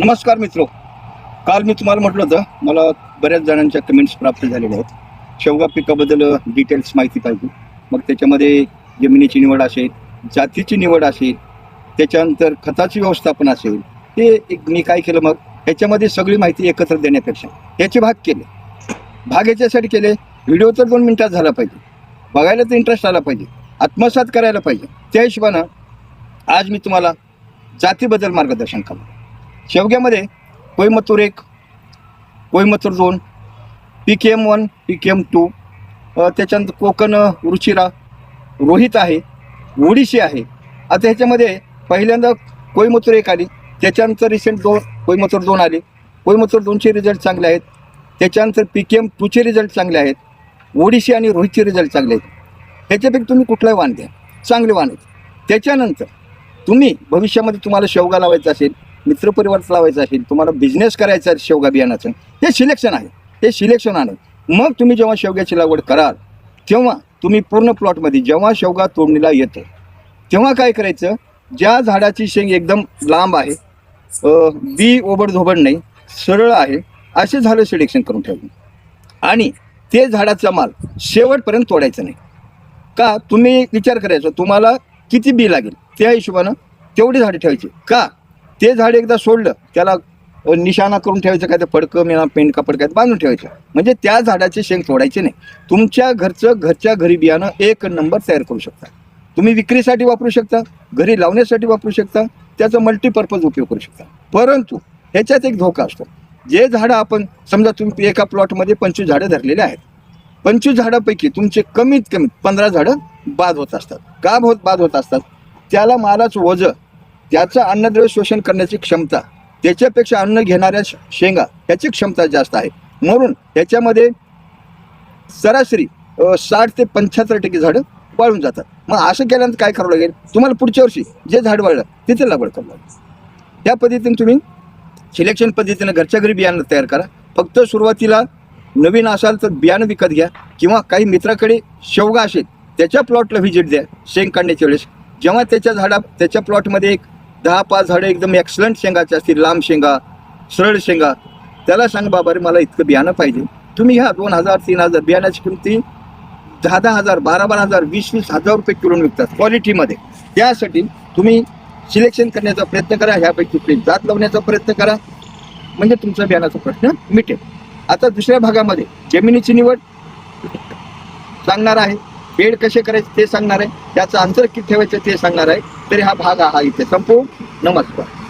नमस्कार मित्रो. काल मी तुम्हाला म्हटलं होतं मला बऱ्याच जणांच्या कमेंट्स प्राप्त झालेल्या आहेत. शेवगा पिकाबद्दल डिटेल्स माहिती पाहिजे. मग त्याच्यामध्ये जमिनीची निवड असेल जातीची निवड असेल त्याच्यानंतर खताची व्यवस्थापन असेल ते एक मी काय केलं मग ह्याच्यामध्ये सगळी माहिती एकत्र देण्यापेक्षा याचे भाग केले. भाग याच्यासाठी केले व्हिडिओ तर दोन मिनिटात झाला पाहिजे. बघायला तर इंटरेस्ट आला पाहिजे. आत्मसात करायला पाहिजे. त्या हिशोबानं आज मी तुम्हाला जातीबद्दल मार्गदर्शन करणार. शेवग्यामध्ये कोईमतूर एक कोईमतूर दोन P K M one P K M two त्याच्यानंतर कोकण रुचिरा रोहित आहे ओडिशी आहे. आता ह्याच्यामध्ये पहिल्यांदा कोईमतूर एक आली त्याच्यानंतर रिसेंट दोन कोईमतूर दोन आले. कोईमतूर दोनचे रिझल्ट चांगले आहेत त्याच्यानंतर पी के एम टूचे रिझल्ट चांगले आहेत ओडिशी आणि रोहितचे रिझल्ट चांगले आहेत. ह्याच्यापैकी तुम्ही कुठलाही वाण द्या चांगले वाण आहेत. त्याच्यानंतर तुम्ही भविष्यामध्ये तुम्हाला शेवगा लावायचा असेल मित्रपरिवार लावायचा असेल तुम्हाला बिझनेस करायचा आहे शेवगा बियाणाचं हे सिलेक्शन आहे. हे सिलेक्शन आहे मग तुम्ही जेव्हा शेवग्याची लागवड कराल तेव्हा तुम्ही पूर्ण प्लॉटमध्ये जेव्हा शेवगा तोडणीला येतो तेव्हा काय करायचं? ज्या झाडाची शेंग एकदम लांब आहे बी ओबडधोबड नाही सरळ आहे असे झाडं सिलेक्शन करून ठेवून आणि ते झाडाचा माल शेवटपर्यंत तोडायचं नाही. का? तुम्ही विचार करायचा तुम्हाला किती बी लागेल? त्या हिशोबानं तेवढी झाडे ठेवायची. का? ते झाड एकदा सोडलं त्याला निशाणा करून ठेवायचं काय तर फडकं मेना पेंट कापड काय बांधून ठेवायचं. म्हणजे त्या झाडाचे शेंग तोडायचे नाही. तुमच्या घरचं घरच्या घरी बियाणं एक नंबर तयार करू शकता. तुम्ही विक्रीसाठी वापरू शकता घरी लावण्यासाठी वापरू शकता त्याचा मल्टीपर्पज उपयोग करू शकता. परंतु ह्याच्यात एक धोका असतो. जे झाडं आपण समजा तुम्ही एका प्लॉटमध्ये पंचवीस झाडं धरलेले आहेत. पंचवीस झाडापैकी तुमचे कमीत कमी पंधरा झाडं बाद होत असतात. का होत बाद होत असतात? त्याला मालाचं वजं त्याचं अन्नद्रव्य शोषण करण्याची क्षमता त्याच्यापेक्षा अन्न घेणाऱ्या शेंगा ह्याची क्षमता जास्त आहे. म्हणून ह्याच्यामध्ये सरासरी साठ ते पंच्याहत्तर टक्के झाडं वाळून जातात. मग असं केल्यानंतर काय करावं लागेल? तुम्हाला पुढच्या वर्षी जे झाड वाळलं तिथे लागवड करावं लागेल. या पद्धतीने तुम्ही सिलेक्शन पद्धतीनं घरच्या घरी बियाणं तयार करा. फक्त सुरुवातीला नवीन असाल तर बियाणं विकत घ्या किंवा काही मित्राकडे शेवगा असेल त्याच्या प्लॉटला व्हिजिट द्या शेंग काढण्याच्या वेळेस. जेव्हा त्याच्या झाडा त्याच्या प्लॉटमध्ये एक दहा पाच झाडं एकदम एक्सलंट शेंगाचे असतील लांब शेंगा सरळ शेंगा. त्याला सांग बाबा रे मला इतकं बियाणं पाहिजे. तुम्ही ह्या दोन हजार तीन हजार बियाण्याची किमती दहा दहा हजार बारा बारा हजार वीस वीस हजार रुपये किलो विकतात क्वालिटीमध्ये. त्यासाठी तुम्ही सिलेक्शन करण्याचा प्रयत्न करा ह्यापैकी कुठली जात लावण्याचा प्रयत्न करा. म्हणजे तुमचा बियाणाचा प्रश्न मिटेल. आता दुसऱ्या भागामध्ये जमिनीची निवड सांगणार आहे. बेड कसे करायचे ते सांगणार आहे. त्याचं अंतर किती ठेवायचं ते सांगणार आहे. तरी हा भाग हा इथे. संपू नमस्कार.